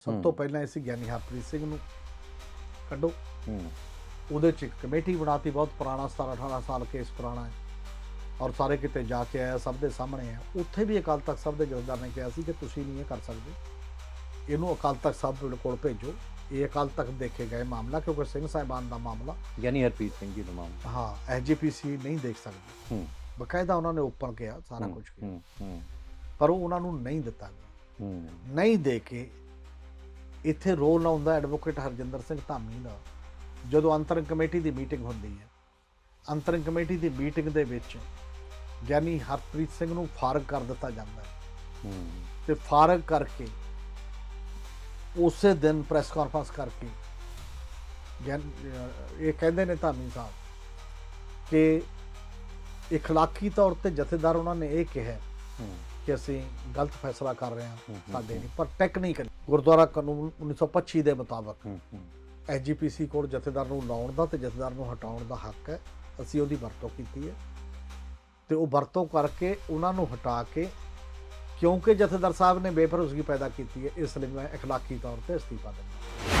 ਸਭ। ਤੋਂ ਪਹਿਲਾਂ ਅਸੀਂ ਗਿਆਨੀ ਹਰਪ੍ਰੀਤ ਸਿੰਘ ਨੂੰ ਕੱਢੋ। ਹੂੰ। ਉਹਦੇ ਚ ਕਮੇਟੀ ਬਣਾਤੀ ਬਹੁਤ ਪੁਰਾਣਾ 17 18 ਸਾਲ ਕੇਸ ਪੁਰਾਣਾ ਹੈ। ਔਰ ਸਾਰੇ ਕਿਤੇ ਜਾ ਕੇ ਆਇਆ ਸਭ ਦੇ ਸਾਹਮਣੇ ਹੈ ਉੱਥੇ ਵੀ ਅਕਾਲ ਤਖਤ ਸਾਹਿਬ ਦੇ ਜਥੇਦਾਰ ਨੇ ਕਿਹਾ ਸੀ ਕਿ ਤੁਸੀਂ ਨਹੀਂ ਇਹ ਕਰ ਸਕਦੇ। ਇਹਨੂੰ ਅਕਾਲ ਤਖਤ ਸਾਹਿਬ ਦੇ ਕੋਲ ਭੇਜੋ। ਇਹ ਅਕਾਲ ਤਖਤ ਦੇਖੇ ਗਏ ਮਾਮਲਾ ਕਿਉਂਕਿ ਸਿੰਘ ਸਾਹਿਬਾਨ ਦਾ ਮਾਮਲਾ। ਯਾਨੀ ਹਰਪ੍ਰੀਤ ਸਿੰਘ ਜੀ ਦਾ ਮਾਮਲਾ। ਹਾਂ ਐਸਜੀਪੀਸੀ ਨਹੀਂ ਦੇਖ ਸਕਦੀ। ਹੂੰ। ਬਕਾਇਦਾ ਉਹਨਾਂ ਨੇ ਓਪਨ ਕਿਹਾ ਸਾਰਾ ਕੁਝ ਕਿਹਾ ਹੂੰ ਹੂੰ। ਪਰ ਉਹ ਉਹਨਾਂ ਨੂੰ ਨਹੀਂ ਦਿੱਤਾ ਗਿਆ। ਹੂੰ। ਨਹੀਂ ਦੇ ਕੇ ਇੱਥੇ ਰੋਲ ਆਉਂਦਾ ਐਡਵੋਕੇਟ ਹਰਜਿੰਦਰ ਸਿੰਘ ਧਾਮੀ ਦਾ ਜਦੋਂ ਅੰਤਰਿਮ ਕਮੇਟੀ ਦੀ ਮੀਟਿੰਗ ਹੁੰਦੀ ਹੈ ਅੰਤਰਿਮ ਕਮੇਟੀ ਦੀ ਮੀਟਿੰਗ ਦੇ ਵਿੱਚ ਗਿਆਨੀ ਹਰਪ੍ਰੀਤ ਸਿੰਘ ਨੂੰ ਫਾਰਗ ਕਰ ਦਿੱਤਾ ਜਾਂਦਾ ਹੈ ਹੂੰ ਤੇ ਫਾਰਗ ਕਰਕੇ ਉਸੇ ਦਿਨ ਪ੍ਰੈਸ ਕਾਨਫਰੰਸ ਕਰਕੇ ਗਿਆਨ- ਅਹ ਇਹ ਕਹਿੰਦੇ ਨੇ ਧਾਮੀ ਸਾਹਿਬ ਕਿ اخلاقی ਤੌਰ ਤੇ ਜਥੇਦਾਰ ਉਹਨਾਂ ਨੇ ਇਹ ਕਿਹਾ ਹੂੰ ਕਿ ਅਸੀਂ ਗਲਤ ਫੈਸਲਾ ਕਰ ਰਹੇ ਹਾਂ ਹੂੰ, ਹੂੰ, ਸਾਡੇ ਹੂੰ। ਨਹੀਂ ਪਰ ਟੈਕਨੀਕਲ ਗੁਰਦੁਆਰਾ ਕਾਨੂੰਨ 1925 ਦੇ ਮੁਤਾਬਕ ਹੂੰ ਹੂੰ ਐਸਜੀਪੀਸੀ ਕੋਲ ਜਥੇਦਾਰ ਨੂੰ ਲਾਉਣ ਦਾ ਤੇ ਜਥੇਦਾਰ ਨੂੰ ਹਟਾਉਣ ਦਾ ਹੱਕ ਹੈ ਅਸੀਂ ਉਹਦੀ ਵਰਤੋਂ ਕੀਤੀ ਹੈ ਤੇ ਉਹ ਵਰਤੋਂ ਕਰਕੇ ਉਹਨਾਂ ਨੂੰ ਹਟਾ ਕੇ ਕਿਉਂਕਿ ਜਥੇਦਾਰ ਸਾਹਿਬ ਨੇ ਬੇਭਰੋਸਗੀ ਪੈਦਾ ਕੀਤੀ ਹੈ ਇਸ ਲਈ ਮੈਂ اخلاقی ਤੌਰ ਤੇ ਅਸਤੀਫਾ ਦਿੰਦਾ